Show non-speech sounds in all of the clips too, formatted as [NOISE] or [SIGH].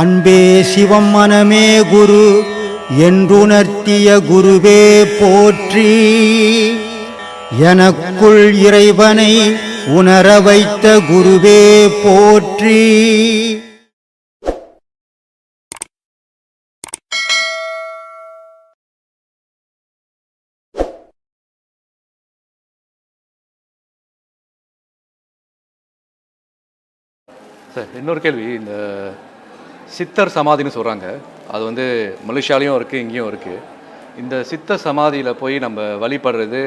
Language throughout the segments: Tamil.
அன்பே சிவம் மனமே குரு என்றுணர்த்திய குருவே போற்றி. எனக்குள் இறைவனை உணர வைத்த குருவே போற்றி. சார் இன்னொரு கேள்வி. இந்த சித்தர் சமாதின்னு சொல்கிறாங்க அது வந்து மலேசியாலையும் இருக்குது இங்கேயும் இருக்குது இந்த சித்தர் சமாதியில் போய் நம்ம வழிபடுறது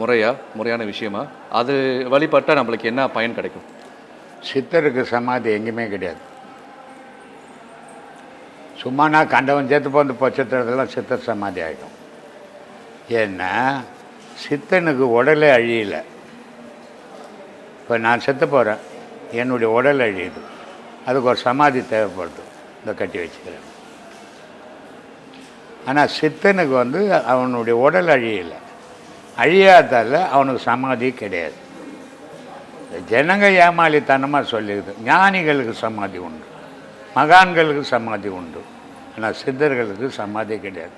முறையாக முறையான விஷயமா? அது வழிபட்டால் நம்மளுக்கு என்ன பயன் கிடைக்கும்? சித்தருக்கு சமாதி எங்கேயுமே கிடையாது. சும்மா நான் கண்டவன் சேர்த்து போந்து பச்சத்துறதெல்லாம் சித்தர் சமாதி ஆகிடும் ஏன்னா சித்தனுக்கு உடலே அழியலை. இப்போ நான் செத்து போகிறேன் என்னுடைய உடல் அழியுது. அதுக்கு ஒரு சமாதி தேவைப்படுது இந்த கட்டி வச்சுக்கிறேன் ஆனால் சித்தனுக்கு வந்து அவனுடைய உடல் அழியலை அழியாதால் அவனுக்கு சமாதி கிடையாது. ஜனங்க ஏமாளித்தனமாக சொல்லிடுது ஞானிகளுக்கு சமாதி உண்டு. மகான்களுக்கு சமாதி உண்டு. ஆனால் சித்தர்களுக்கு சமாதி கிடையாது.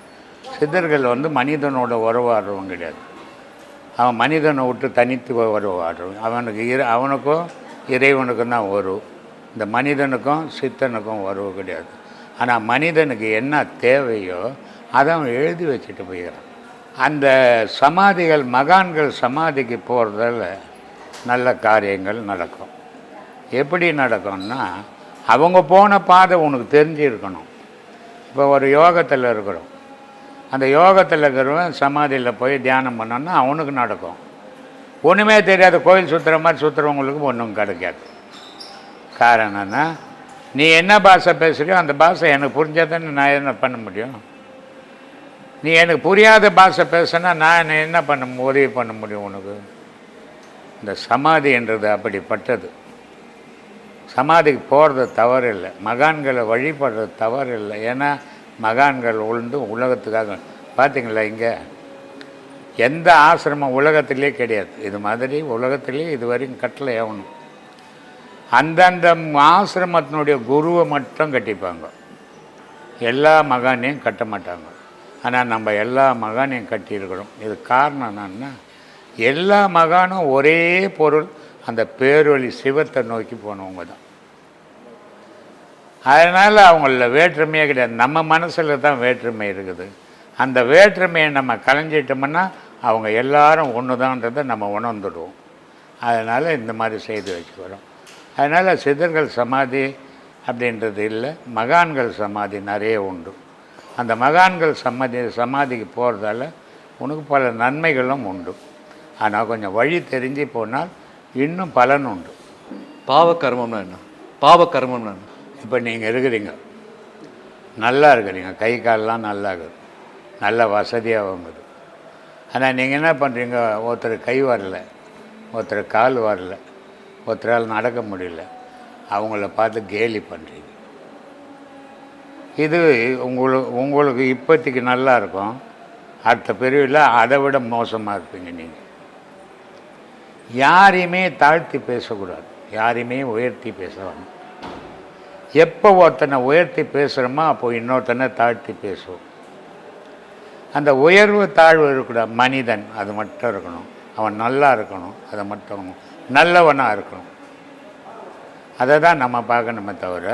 சித்தர்கள் வந்து மனிதனோட உறவாடுறவன் கிடையாது. அவன் மனிதனை விட்டு தனித்து உறவாடுறவன். அவனுக்கு இரு அவனுக்கும் இறைவனுக்கும் தான் உறவு. இந்த மனிதனுக்கும் சித்தனுக்கும் உறவு கிடையாது. ஆனால் மனிதனுக்கு என்ன தேவையோ அதை அவன் எழுதி வச்சுட்டு போயிடுறான் அந்த சமாதிகள் மகான்கள் சமாதிக்கு போகிறதால நல்ல காரியங்கள் நடக்கும். எப்படி நடக்கும்னா அவங்க போன பாதை உனக்கு தெரிஞ்சிருக்கணும். இப்போ ஒரு யோகத்தில் இருக்கிறோம். அந்த யோகத்தில் இருக்கிறவன் சமாதியில் போய் தியானம் பண்ணோன்னா அவனுக்கு நடக்கும். ஒன்றுமே தெரியாத. கோயில் சுற்றுற மாதிரி சுற்றுறவங்களுக்கு ஒன்றும் கிடைக்காது. காரணம்னா நீ என்ன பாஷை பேசுகிறியோ அந்த பாஷை எனக்கு புரிஞ்சால் தானே நான் என்ன பண்ண முடியும்? நீ எனக்கு புரியாத பாஷை பேசுனா நான் என்ன பண்ண உதவி பண்ண முடியும் உனக்கு? இந்த சமாதின்றது அப்படிப்பட்டது. சமாதிக்கு போகிறது தவறு இல்லை மகான்களை வழிபடுறது தவறு இல்லை ஏன்னா மகான்கள் உழுந்து உலகத்துக்காக பார்த்தீங்களா இங்கே? எந்த ஆசிரமம் உலகத்திலே கிடையாது. இது மாதிரி உலகத்திலே இது வரைக்கும் கட்டளை ஆகணும். அந்தந்த ஆசிரமத்தினுடைய குருவை மட்டும் கட்டிப்பாங்க. எல்லா மகானையும் கட்ட மாட்டாங்க. ஆனால் நம்ம எல்லா மகானையும் கட்டியிருக்கிறோம். இது காரணம் என்னன்னா எல்லா மகானும் ஒரே பொருள் அந்த பேரொழி சிவத்தை நோக்கி போனவங்க தான். அதனால் அவங்கள வேற்றுமையே கிடையாது. நம்ம மனசில் தான் வேற்றுமை இருக்குது. அந்த வேற்றுமையை நம்ம கலைஞ்சிட்டோம்னா அவங்க எல்லாரும் ஒன்று தான்றதை நம்ம உணர்ந்துடுவோம். அதனால் இந்த மாதிரி செய்து வச்சுக்கிறோம். அதனால் சித்தர்கள் சமாதி அப்படின்றது இல்லை. மகான்கள் சமாதி நிறைய உண்டு. அந்த மகான்கள் சமாதி சமாதிக்கு போகிறதால உனக்கு பல நன்மைகளும் உண்டு. ஆனால் கொஞ்சம் வழி தெரிஞ்சு போனால் இன்னும் பலன் உண்டு. பாவ கர்மம்னா என்ன? பாவ கர்மம்னா என்ன? இப்போ நீங்கள் இருக்கிறீங்க. நல்லா இருக்கிறீங்க. கை கால்லாம் நல்லா இருக்குது. நல்ல வசதியாக வாங்குது ஆனால் நீங்கள் என்ன பண்ணுறீங்க ஒருத்தர் கை வரல. ஒருத்தர் கால் வரல. ஒருத்தரால் நடக்க முடியல. அவங்கள பார்த்து கேலி பண்ணுறீங்க இது உங்களுக்கு உங்களுக்கு இப்போதைக்கு நல்லா இருக்கும். அடுத்த பிரிவில் அதை விட மோசமாக இருப்பீங்க நீங்கள் யாரையுமே தாழ்த்தி பேசக்கூடாது. யாரையுமே உயர்த்தி பேசணும் எப்போ ஒருத்தனை உயர்த்தி பேசுகிறோமோ அப்போ இன்னொருத்தனை தாழ்த்தி பேசுவோம். அந்த உயர்வு தாழ்வு இருக்கக்கூடாது. மனிதன் அது மட்டும் இருக்கணும். அவன் நல்லா இருக்கணும். அதை மட்டும் நல்லவனாக இருக்கணும். அதை தான் நம்ம பார்க்கணுமே தவிர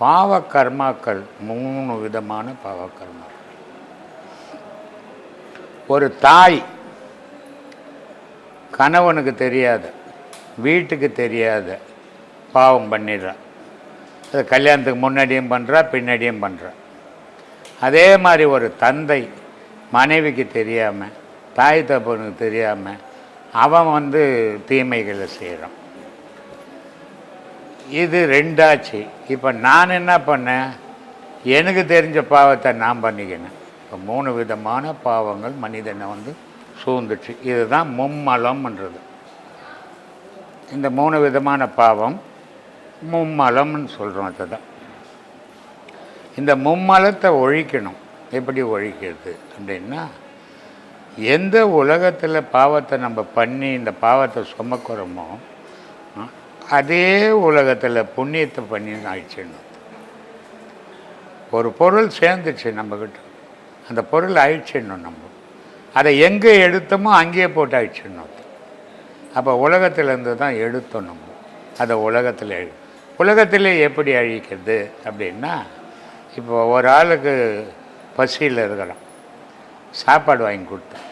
பாவ கர்மாக்கள் மூணு விதமான பாவ கர்மாக்கள் ஒரு தாய் கணவனுக்கு தெரியாத வீட்டுக்கு தெரியாத பாவம் பண்ணிடுறான் அது கல்யாணத்துக்கு முன்னாடியும் பண்ணுறா பின்னாடியும் பண்ணுறா அதே மாதிரி ஒரு தந்தை மனைவிக்கு தெரியாமல் தாய் தப்பனுக்கு தெரியாமல் அவன் வந்து தீமைகளை செய்கிறான் இது ரெண்டாச்சு. இப்போ நான் என்ன பண்ணேன்? எனக்கு தெரிஞ்ச பாவத்தை நான் பண்ணிக்கினேன். இப்போ மூணு விதமான பாவங்கள் மனிதனை வந்து சூழ்ந்துச்சு. இதுதான் மும்மலம்ன்றது. இந்த மூணு விதமான பாவம் மும்மலம்னு சொல்கிறோம் அதுதான். இந்த மும்மலத்தை ஒழிக்கணும். எப்படி ஒழிக்கிறது அப்படின்னா எந்த உலகத்தில் பாவத்தை நம்ம பண்ணி இந்த பாவத்தை சுமக்கிறோமோ அதே உலகத்தில் புண்ணியத்தை பண்ணி ஆயிடுச்சுன்னு ஒரு பொருள் சேர்ந்துச்சு நம்மக்கிட்ட அந்த பொருள் அழிச்சிடணும் நம்ம. அதை எங்கே எடுத்தோமோ அங்கேயே போட்டு அழிச்சிடணும் அப்போ உலகத்திலேருந்து தான் எடுத்தோம் நம்ம. அதை உலகத்தில் எழு உலகத்திலே எப்படி அழிக்கிறது அப்படின்னா இப்போ ஒரு ஆளுக்கு பசியில் இருக்கிறான். சாப்பாடு வாங்கி கொடுத்தேன்.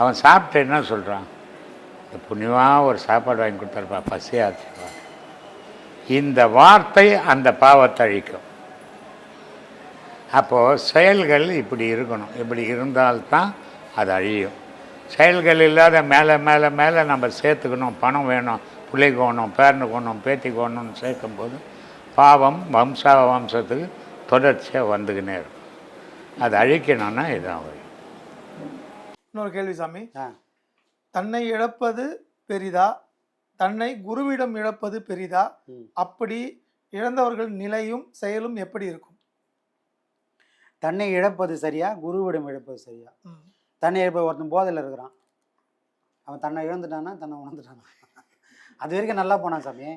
அவன் சாப்பிட்டு என்ன சொல்கிறான் இந்த புண்ணியமாக ஒரு சாப்பாடு வாங்கி கொடுத்தாருப்பா பசியாக இந்த வார்த்தை அந்த பாவத்தை அழிக்கும். அப்போது செயல்கள் இப்படி இருக்கணும். இப்படி இருந்தால்தான் அது அழியும். செயல்கள் இல்லாத மேலே மேலே மேலே நம்ம சேர்த்துக்கணும். பணம் வேணும் பிள்ளைக்கு வேணும் பேரனுக்கு வேணும் பேத்திக்கு வேணும்னு சேர்க்கும்போது பாவம் வம்சா வம்சத்துக்கு தொடர்ச்சியாக வந்துக்கினே இருக்கும். அது அழிக்கணும்னா இதான் வழி இன்னொரு கேள்வி சாமி. தன்னை இழப்பது பெரிதா? தன்னை குருவிடம் இழப்பது பெரிதா. அப்படி இழந்தவர்கள் நிலையும் செயலும் எப்படி இருக்கும்? தன்னை இழப்பது சரியா? குருவிடம் இழப்பது சரியா. தன்னை இழப்ப ஒருத்தன் போதையில் இருக்கிறான். அவன் தன்னை இழந்துட்டானா தன்னை உணர்ந்துட்டானா? அது வரைக்கும் நல்லா போனான் சாமி.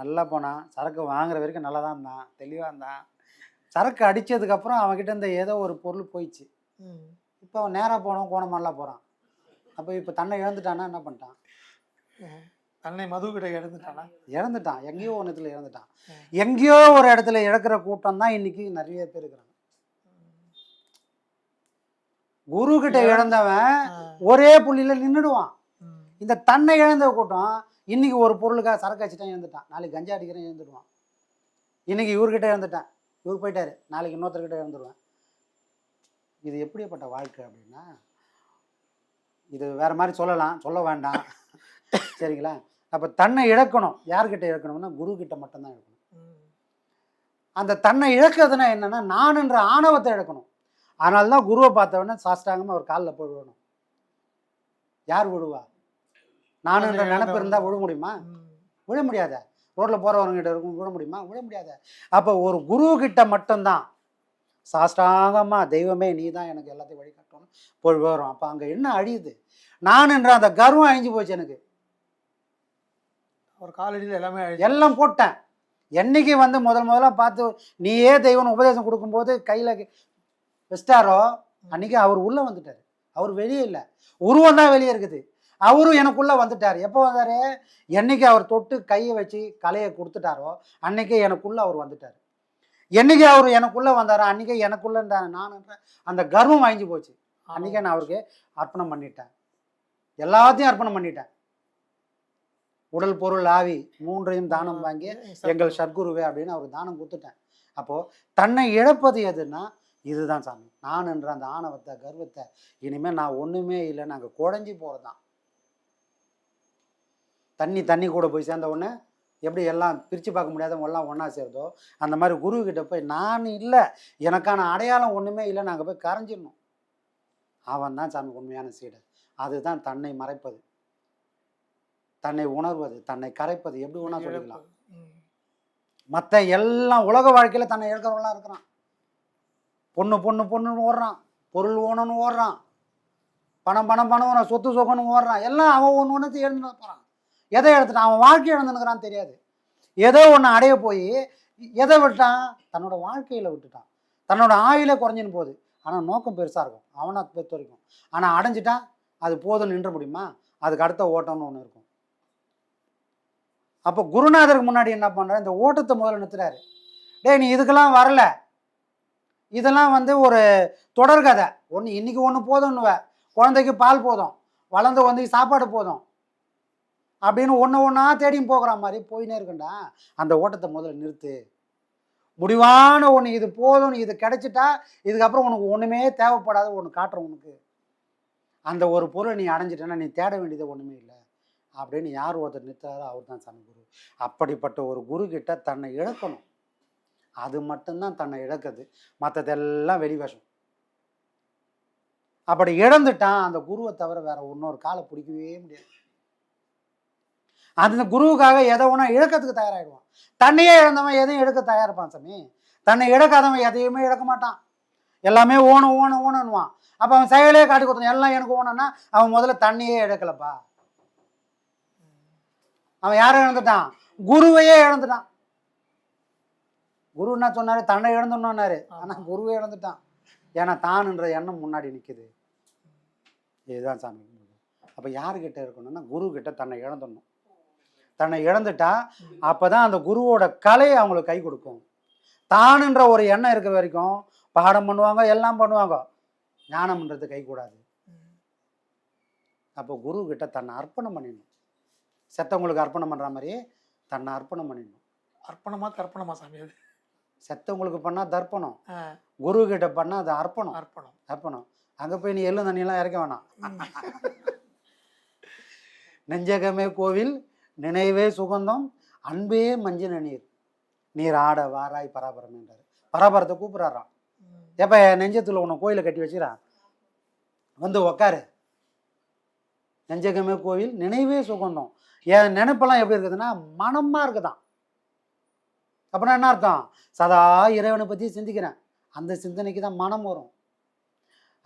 நல்லா போனான். சரக்கு வாங்குற வரைக்கும் நல்லா தான் இருந்தான். தெளிவாக இருந்தான். சரக்கு அடித்ததுக்கப்புறம் அவன்கிட்ட இருந்த ஏதோ ஒரு பொருள் போயிடுச்சு. இப்போ அவன் நேராக போனோம் கோணமெல்லாம் போகிறான் அப்போ இப்போ தன்னை இழந்துட்டானா என்ன பண்ணிட்டான். தன்னை மது கிட்ட இழந்துட்டானா? இறந்துட்டான் எங்கேயோ ஒன்றத்துல இறந்துட்டான் ம். எங்கேயோ ஒரு இடத்துல இழக்கிற கூட்டம் தான் இன்னைக்கு நிறைய பேர் இருக்கிறாங்க. குரு கிட்ட இழந்தவன். ஒரே புள்ளியில நின்றுடுவான். இந்த தன்னை இழந்த கூட்டம் இன்னைக்கு ஒரு பொருளுக்காக சரக்கு அடிச்சுட்டான் இழந்துட்டான். நாளைக்கு கஞ்சா அடிக்கிறேன் இழந்துடுவான். இன்னைக்கு இவர்கிட்ட இழந்துட்டேன். இவர் போயிட்டாரு. நாளைக்கு இன்னொருத்தர்கிட்ட இழந்துருவேன் இது எப்படிப்பட்ட வாழ்க்கை அப்படின்னா இது வேற மாதிரி சொல்லலாம். சொல்ல வேண்டாம். சரிங்களா? அப்போ தன்னை இழக்கணும். யார்கிட்ட இழக்கணும்னா குரு கிட்ட மட்டும்தான் இழக்கணும். அந்த தன்னை இழக்கிறதுனா என்னன்னா நானுன்ற ஆணவத்தை இழக்கணும். அதனால தான் குருவை பார்த்தவொடனே சாஸ்தாங்கமாக அவர் காலில் போய் விழணும் யார் விழுவா? நானுன்ற நினைப்பு இருந்தால் விழ முடியுமா. விழ முடியாத? ரோட்டில் போகிறவங்ககிட்ட இருக்கும் விழ முடியுமா? விழ முடியாத. அப்போ ஒரு குரு கிட்ட மட்டும்தான். சாஷ்டாங்கமாக தெய்வமே நீ தான் எனக்கு எல்லாத்தையும் வழிகாட்டணும் போய் வரும் அப்போ அங்கே என்ன அழியுது? நான் என்ற அந்த கர்வம் அழிஞ்சு போச்சு எனக்கு. ஒரு காலடியில் எல்லாமே எல்லாம் போட்டேன். என்னைக்கு வந்து முதல் முதல்ல பார்த்து நீயே தெய்வம்னு உபதேசம் கொடுக்கும்போது கையில் வச்சிட்டாரோ? அன்னைக்கு அவர் உள்ளே வந்துட்டார். அவர் வெளியே இல்லை. உருவம் தான் வெளியே இருக்குது. அவரும் எனக்குள்ளே வந்துட்டார். எப்போ வந்தார்? என்னைக்கு அவர் தொட்டு கையை வச்சு கலையை கொடுத்துட்டாரோ அன்னைக்கு எனக்குள்ளே அவர் வந்துட்டார். என்னைக்கு அவர் எனக்குள்ளே வந்தாரோ அன்னைக்கு எனக்குள்ள நான்ன்ற அந்த கர்வம் வாங்கி போச்சு. அன்னைக்கே நான் அவருக்கு அர்ப்பணம் பண்ணிட்டேன். எல்லாத்தையும் அர்ப்பணம் பண்ணிட்டேன். உடல் பொருள் ஆவி மூன்றையும் தானம் வாங்கி எங்கள் சத்குருவே அப்படின்னு அவர் தானம் கொடுத்துட்டேன். அப்போது தன்னை இழப்பது எதுன்னா இதுதான் சாமி. நான் என்ற அந்த ஆணவத்தை கர்வத்தை இனிமேல் நான் ஒன்றுமே இல்லை நாங்கள் குழஞ்சி போகிறது தான் தண்ணி தண்ணி கூட போய் சேர்ந்த உடனே எப்படி எல்லாம் பிரித்து பார்க்க முடியாதவங்க எல்லாம் ஒன்றா சேருதோ அந்த மாதிரி குரு கிட்ட போய் நான் இல்லை எனக்கான அடையாளம் ஒன்றுமே இல்லை நாங்கள் போய் கரைஞ்சிடணும். அவன் தான் சாமி உண்மையான சீடர். அதுதான் தன்னை மறைப்பது. தன்னை உணர்வது தன்னை கரைப்பது. எப்படி வேணா சொல்லிக்கலாம். மற்ற எல்லாம் உலக வாழ்க்கையில் தன்னை இழக்கிறவங்களாம் இருக்கிறான். பொண்ணு பொண்ணு பொண்ணுன்னு ஓடுறான். பொருள் ஓணுன்னு ஓடுறான். பணம் பணம் பணம் ஓடுறான் சொத்து சொகன்னு ஓடுறான். எல்லாம் அவன் ஒன்று ஒன்று இழந்து போகிறான் எதை எடுத்துட்டான்? அவன் வாழ்க்கை இழந்துனுக்குறான்னு தெரியாது. ஏதோ ஒன்று அடைய போய் எதை விட்டான் தன்னோட வாழ்க்கையில் விட்டுட்டான். தன்னோட ஆயில குறைஞ்சின்னு போகுது. ஆனால் நோக்கம் பெருசாக இருக்கும். அவனை பொறுத்த வரைக்கும். ஆனால் அடைஞ்சிட்டான். அது போதும் நின்ற முடியுமா? அதுக்கு அடுத்த ஓட்டம்னு ஒன்று இருக்கும். அப்போ குருநாதருக்கு முன்னாடி என்ன பண்ணுறாரு இந்த ஓட்டத்தை முதல்ல நிறுத்துறாரு. டேய் நீ இதுக்கெல்லாம் வரல. இதெல்லாம் வந்து ஒரு தொடர்கதை ஒன்று இன்னைக்கு ஒன்று போதும்னுவ. குழந்தைக்கு பால் போதும். வளர்ந்த குழந்தைக்கு சாப்பாடு போதும். அப்படின்னு ஒன்று ஒன்றா தேடியும் போகிற மாதிரி போயினே இருக்கண்டா. அந்த ஓட்டத்தை முதல்ல நிறுத்து. முடிவான ஒன்று இது போதும் இது கிடைச்சிட்டா இதுக்கப்புறம் உனக்கு ஒன்றுமே தேவைப்படாத ஒன்று காட்டுறோம் உனக்கு. அந்த ஒரு பொருளை நீ அடைஞ்சிட்டேன்னா நீ தேட வேண்டியது ஒன்றுமே இல்லை. அப்படின்னு யார் ஒருத்தர் நிறுத்தாரோ அவர் தான் சம குரு அப்படிப்பட்ட ஒரு குரு கிட்ட தன்னை இழக்கணும். அது மட்டும்தான் தன்னை இழக்குது. மற்றதெல்லாம் வெளிவேஷம் அப்படி இழந்துட்டான் அந்த குருவை தவிர வேற இன்னொரு காலை பிடிக்கவே முடியாது. அந்த குருவுக்காக எதை ஒன்றா இழக்கிறதுக்கு தயாராகிடுவான் தன்னையே இழந்தவன் எதையும் எடுக்க தயாரிப்பான் சாமி. தன்னை இழக்காதவன் எதையுமே இழக்க மாட்டான். எல்லாமே ஓணும் ஓணும் ஓணுன்னுவான். அப்போ அவன் செயலே காட்டி கொடுத்தான் எல்லாம் எனக்கு ஓணும்னா அவன் முதல்ல தண்ணியே இழக்கலப்பா. அவன் யாரை இழந்துட்டான்? குருவையே இழந்துட்டான். குரு என்ன சொன்னாரு? தன்னை இழந்துடணும்னாரு ஆனால் குருவே இழந்துட்டான். ஏன்னா தானுன்ற எண்ணம் முன்னாடி நிற்குது இதுதான் சாமி. அப்போ யாருக்கிட்ட இருக்கணும்னா குரு கிட்ட தன்னை இழந்துடணும். தன்னை இழந்துட்டா அப்பதான் அந்த குருவோட கலை அவங்களுக்கு கை கொடுக்கும். தானுன்ற ஒரு எண்ணம் இருக்கிற வரைக்கும் பாடம் பண்ணுவாங்க எல்லாம் பண்ணுவாங்க. ஞானம்ன்றது கை கூடாது. அப்போ குரு கிட்ட தன்னை அர்ப்பணம் பண்ணிடணும். செத்தவங்களுக்கு அர்ப்பணம் பண்ற மாதிரி தன்னை அர்ப்பணம் பண்ணிடணும். அர்ப்பணமா தர்ப்பணமா சாமி அது? செத்தவங்களுக்கு பண்ணா தர்ப்பணம். குரு கிட்ட பண்ணா அது அர்ப்பணம். அர்ப்பணம். அர்ப்பணம். அங்க போய் நீ எள்ளு தண்ணியெல்லாம் இறக்க வேணாம். [LAUGHS] நெஞ்சகமே கோவில் நினைவே சுகந்தம் அன்பே மஞ்சள் நீர். நீர் ஆட வாராய் பராபரம் என்றார். பராபரத்தை கூப்பிடுறாராம். எப்ப நெஞ்சத்துல உன்னை கோயிலை கட்டி வச்சுக்கிறான் வந்து உக்காரு. நெஞ்சகமே கோவில் நினைவே சுகந்தம். என் நினைப்பெல்லாம் எப்படி இருக்குதுன்னா மனமா இருக்குதான். அப்படின்னா என்ன அர்த்தம்? சதா இறைவனை பத்தி சிந்திக்கிறேன். அந்த சிந்தனைக்கு தான் மனம் வரும்.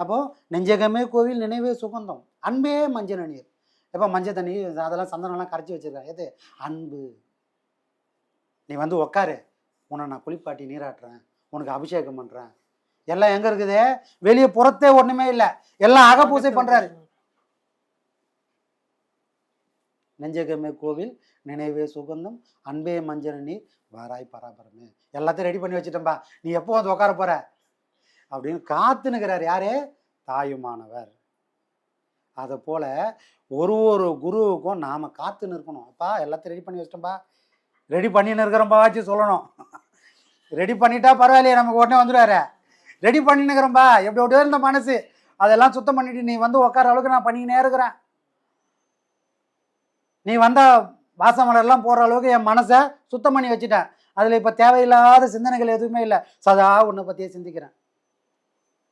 அப்போ நெஞ்சகமே கோவில் நினைவே சுகந்தம். அன்பே மஞ்சள் நீர். எப்போ மஞ்சள் தண்ணி அதெல்லாம் சந்தனம்லாம் கரைச்சி வச்சிருக்கேன் எது அன்பு. நீ வந்து உக்காரு. உன்னை நான் குளிப்பாட்டி நீராட்டுறேன். உனக்கு அபிஷேகம் பண்ணுறேன் எல்லாம் எங்கே இருக்குது? வெளியே புறத்தே ஒன்றுமே இல்லை. எல்லாம் அகப்பூசை பண்ணுறாரு நெஞ்சகமே கோவில் நினைவே சுகந்தம் அன்பே மஞ்சள் நீர் வாராய் பராபரமே. எல்லாத்தையும் ரெடி பண்ணி வச்சுட்டேன்பா. நீ எப்போ வந்து உட்கார போற? அப்படின்னு காத்து நிற்கிறார் யாரு? தாயுமானவர். அதை போல் ஒரு ஒரு குருவுக்கும் நாம் காத்து நிற்கணும். அப்பா எல்லாத்தையும் ரெடி பண்ணி வச்சிட்டோம்பா. ரெடி பண்ணின்னு இருக்கிறோம்பா வச்சு சொல்லணும். ரெடி பண்ணிட்டா பரவாயில்லையே நமக்கு உடனே வந்துடுவாரு. ரெடி பண்ணின்னு இருக்கிறோம்பா. எப்படி எப்படியோ இருந்த மனசு. அதெல்லாம் சுத்தம் பண்ணிட்டு நீ வந்து உட்கார அளவுக்கு நான் பண்ணிக்கினே இருக்கிறேன். நீ வந்த வாசமலர்லாம் போகிற அளவுக்கு என் மனசை சுத்தம் பண்ணி வச்சுட்டேன். அதில் இப்போ தேவையில்லாத சிந்தனைகள் எதுவுமே இல்லை. சதா உன்னை பற்றியே சிந்திக்கிறேன்.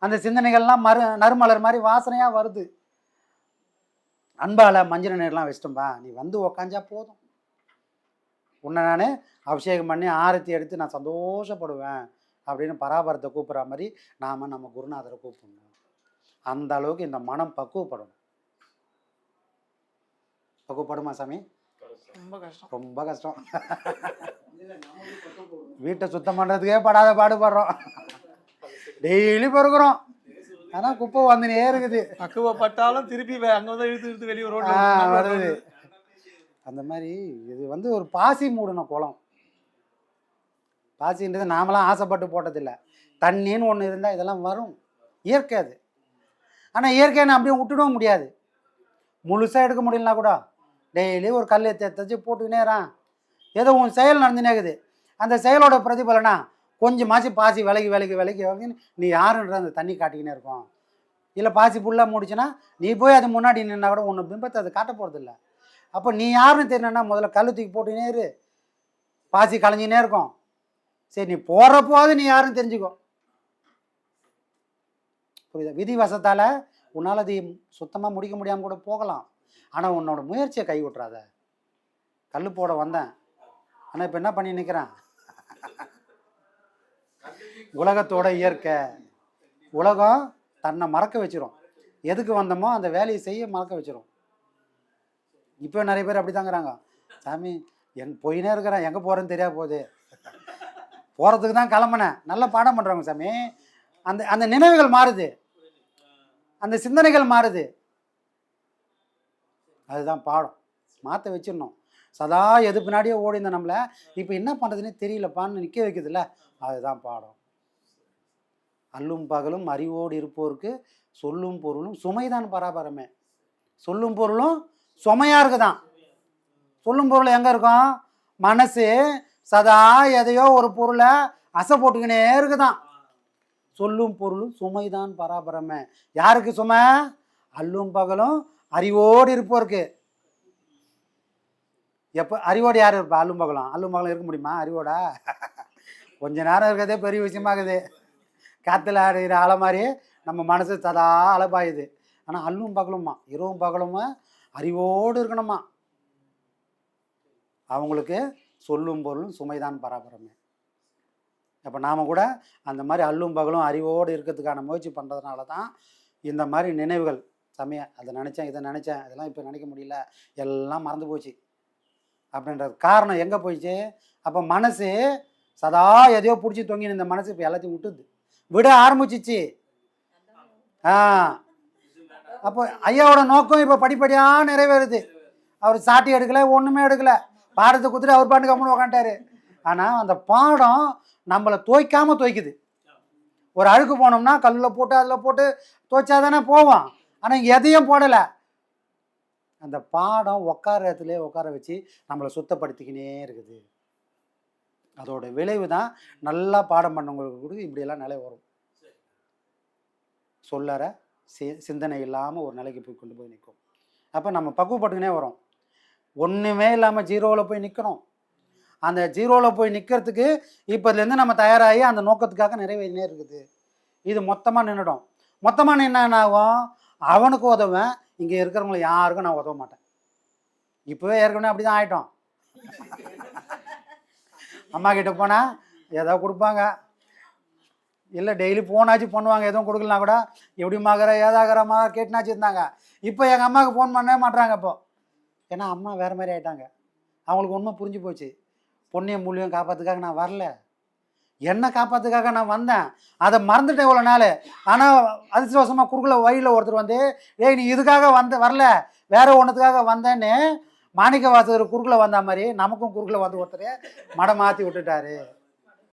அந்த சிந்தனைகள்லாம் மறு நறுமலர் மாதிரி வாசனையாக வருது. அன்பால் மஞ்சள் நீர்லாம் வச்சிட்டோம்பா நீ வந்து உக்காஞ்சா போதும். உன்னை நான் அபிஷேகம் பண்ணி ஆரத்தி எடுத்து நான் சந்தோஷப்படுவேன் அப்படின்னு பராபரத்தை கூப்பிட்ற மாதிரி நாம் நம்ம குருநாதரை கூப்பிடணும். அந்த அளவுக்கு இந்த மனம் பக்குவப்படணும். பக்குவப்படுமா சாமி? ரொம்ப கஷ்டம். ரொம்ப கஷ்டம். வீட்டை சுத்தம் பண்ணுறதுக்கே படாத பாடுபடுறோம். [LAUGHS] டெய்லி பெருக்குறோம் ஆனால் குப்பை வந்துனே இருக்குது. பக்குவப்பட்டாலும் திருப்பி அங்க வந்து இழுத்து இழுத்து வெளியே ரோட்ல வருது. அந்த மாதிரி இது வந்து ஒரு பாசி மூடின குளம். பாசின்றது நாமளாம் ஆசைப்பட்டு போட்டதில்லை. தண்ணின்னு ஒன்று இருந்தால் இதெல்லாம் வரும். இயற்கை அது. ஆனால் இயற்கையை அப்படியே விட்டுடவும் முடியாது. முழுசாக எடுக்க முடியலனா கூட டெய்லி ஒரு கல் எடுத்து எடுத்து வச்சு போட்டுக்கினே இறான். ஏதோ உன் செயல் நடந்துனே இருக்குது. அந்த செயலோட பிரதிபலனா கொஞ்சமாச்சு பாசி விலகி விலகி விலகி விலகி நீ யாருன்ற அந்த தண்ணி காட்டிக்கினே இருக்கும். இல்லை பாசி ஃபுல்லாக மூடிச்சுன்னா நீ போய் அது முன்னாடி நின்னா கூட உன்னை பிம்பத்தை அது காட்ட போகிறதில்ல அப்போ நீ யாருன்னு தெரியணும்னா முதல்ல கல் தூக்கி போட்டுனே இரு. பாசி கலைஞ்சினே இருக்கும். சரி நீ போகிறப்போது நீ யாருன்னு தெரிஞ்சுக்கோ. புரியுதா? விதி வசத்தால் உன்னால் அது சுத்தமாக முடிக்க முடியாமல் கூட போகலாம். ஆனால் உன்னோட முயற்சியை கை விட்றாத கல் போட வந்தேன். ஆனால் இப்போ என்ன பண்ணி நிற்கிறேன் உலகத்தோட இயற்கை. உலகம் தன்னை மறக்க வச்சிரும். எதுக்கு வந்தோமோ அந்த வேலையை செய்ய மறக்க வச்சிரும். இப்போ நிறைய பேர் அப்படி தாங்கிறாங்க சாமி எங் போயினே இருக்கிறேன். எங்கே போகிறேன்னு தெரியா போகுது. போகிறதுக்கு தான் கிளம்புனேன். நல்ல பாடம் பண்ணுறாங்க சாமி. அந்த அந்த நினைவுகள் மாறுது. அந்த சிந்தனைகள் மாறுது. அதுதான் பாடம். மாற்ற வச்சிடணும். சதா எது பின்னாடியே ஓடி இருந்த நம்மளை. இப்போ என்ன பண்ணுறதுன்னே தெரியலப்பான்னு நிற்க வைக்குதுல்ல. அதுதான் பாடம். அல்லும் பகலும் அறிவோடு இருப்போருக்கு சொல்லும் பொருளும் சுமைதான் பராபரமே. சொல்லும் பொருளும் சுமையாக இருக்குதான் சொல்லும் பொருள் எங்கே இருக்கும்? மனசு சதா எதையோ ஒரு பொருளை அசை போட்டுக்கினே இருக்குதான் சொல்லும் பொருளும் சுமைதான் பராபரமே. யாருக்கு சுமை? அல்லும் பகலும் அறிவோடு இருப்போருக்கு. எப்போ அறிவோடு யார் இருப்பா? அல்லும் பகலும். அல்லும் பகலும் இருக்க முடியுமா? அறிவோடா? கொஞ்ச நேரம் இருக்கிறதே பெரிய விஷயமாகுது காற்றுல ஆடுகிற அலை மாதிரி நம்ம மனசு சதா அலபாயுது ஆனால் அல்லும் பகலுமா இரவும் பகலுமா அறிவோடு இருக்கணுமா அவங்களுக்கு சொல்லும் பொருளும் சுமைதான் பராபரமே. அப்போ நாம் கூட அந்த மாதிரி அல்லும் பகலும் அறிவோடு இருக்கிறதுக்கான முயற்சி பண்ணுறதுனால தான் இந்த மாதிரி நினைவுகள் சமய அதை நினச்சேன் இதை நினச்சேன் இதெல்லாம் இப்போ நினைக்க முடியல எல்லாம் மறந்து போச்சு. அப்படின்றது காரணம் எங்கே போயிடுச்சு அப்போ மனசு சதா எதையோ பிடிச்சி தொங்கின இந்த மனசு இப்போ எல்லாத்தையும் விட்டுது விட ஆரம்பிச்சிச்சு. ஆ. அப்போ ஐயாவோட நோக்கம் இப்போ படிப்படியாக நிறைவேறுது. அவர் சாட்டி எடுக்கலை ஒன்றுமே எடுக்கலை. பாடத்தை கொடுத்துட்டு அவர் பாட்டு கம்முன்னு உக்காண்டாரு ஆனால் அந்த பாடம் நம்மளை துவைக்காமல் துவைக்குது. ஒரு அழுக்கு போனோம்னா கல்லில் போட்டு அதில் போட்டு துவைச்சா தானே போவோம். ஆனால் எதையும் போடலை. அந்த பாடம் உட்கார இடத்துல உட்கார வச்சு நம்மளை சுத்தப்படுத்திக்கினே இருக்குது. அதோட விளைவு தான் நல்லா பாடம் பண்ணவங்களுக்கு கூட இப்படியெல்லாம் நிலை வரும். சொல்லற சி சிந்தனை இல்லாமல் ஒரு நிலைக்கு போய் கொண்டு போய் நிற்கும் அப்போ நம்ம பக்குவப்பட்டுக்கினே வரோம். ஒன்றுமே இல்லாமல் ஜீரோவில் போய் நிற்கணும் அந்த ஜீரோவில் போய் நிற்கிறதுக்கு இப்போதுலேருந்து நம்ம தயாராகி அந்த நோக்கத்துக்காக நிறைவேறினே இருக்குது. இது மொத்தமாக நின்றுடும் மொத்தமாக நின்னா என்ன ஆகும் அவனுக்கு உதவேன் இங்கே இருக்கிறவங்களை யாருக்கும் நான் உதவ மாட்டேன். இப்போவே ஏற்கனவே அப்படி தான் ஆகிட்டோம் அம்மா கிட்ட போனால் ஏதோ கொடுப்பாங்க. இல்லை டெய்லி ஃபோனாச்சும் பண்ணுவாங்க எதுவும் கொடுக்கலனா கூட எப்படிமாகற ஏதாகிறமா கேட்டுனாச்சு இருந்தாங்க. இப்போ எங்கள் அம்மாவுக்கு ஃபோன் பண்ணவே மாட்டாங்க இப்போ. ஏன்னா அம்மா வேறு மாதிரி ஆகிட்டாங்க அவங்களுக்கு உண்மை புரிஞ்சு போச்சு. பொண்ணையும் மூலியம் காப்பாற்றுக்காக நான் வரல. என்னை காப்பாற்றுக்காக நான் வந்தேன். அதை மறந்துட்டேன் இவ்வளோ நாள். ஆனால் அதிர்ஷ்டவசமாக குறுக்கில் வழியில் ஒருத்தர் வந்து ஏய் நீ இதுக்காக வந்த வரல. வேற ஒன்றுத்துக்காக வந்தேன்னு மாணிக்க வாசகர் குறுக்கில் வந்த மாதிரி நமக்கும் குறுக்கில் வந்து ஒருத்தர் மடம் மாற்றி விட்டுட்டாரு.